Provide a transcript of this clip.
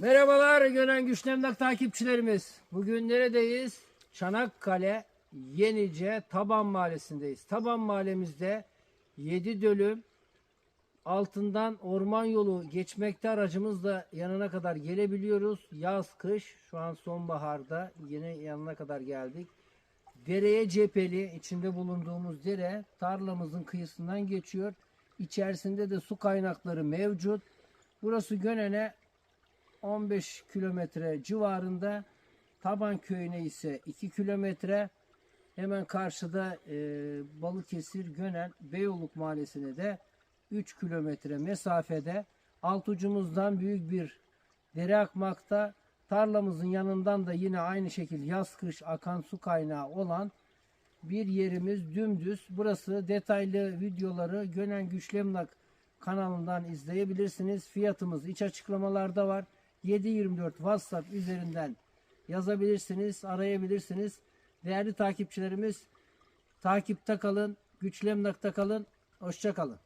Merhabalar Gönen Güçlü Emlak takipçilerimiz. Bugün neredeyiz? Çanakkale Yenice Taban Mahallesi'ndeyiz. Taban Mahallemizde 7 dönüm altından orman yolu geçmekte aracımızla yanına kadar gelebiliyoruz. Yaz, kış, şu an sonbaharda yine yanına kadar geldik. Dereye cepheli, içinde bulunduğumuz dere tarlamızın kıyısından geçiyor. İçerisinde de su kaynakları mevcut. Burası Gönen'e 15 kilometre civarında. Taban köyüne ise 2 kilometre. Hemen karşıda e, Balıkesir Gönen Beyoğluk mahallesine de 3 kilometre mesafede. Alt ucumuzdan büyük bir dere akmakta. Tarlamızın yanından da yine aynı şekilde yaz kış akan su kaynağı olan bir yerimiz dümdüz. Burası detaylı videoları Gönen Güçlü Emlak kanalından izleyebilirsiniz. Fiyatımız iç açıklamalarda var. 724 WhatsApp üzerinden yazabilirsiniz, arayabilirsiniz. Değerli takipçilerimiz takipte kalın, Güçlü Emlak'ta kalın. Hoşça kalın.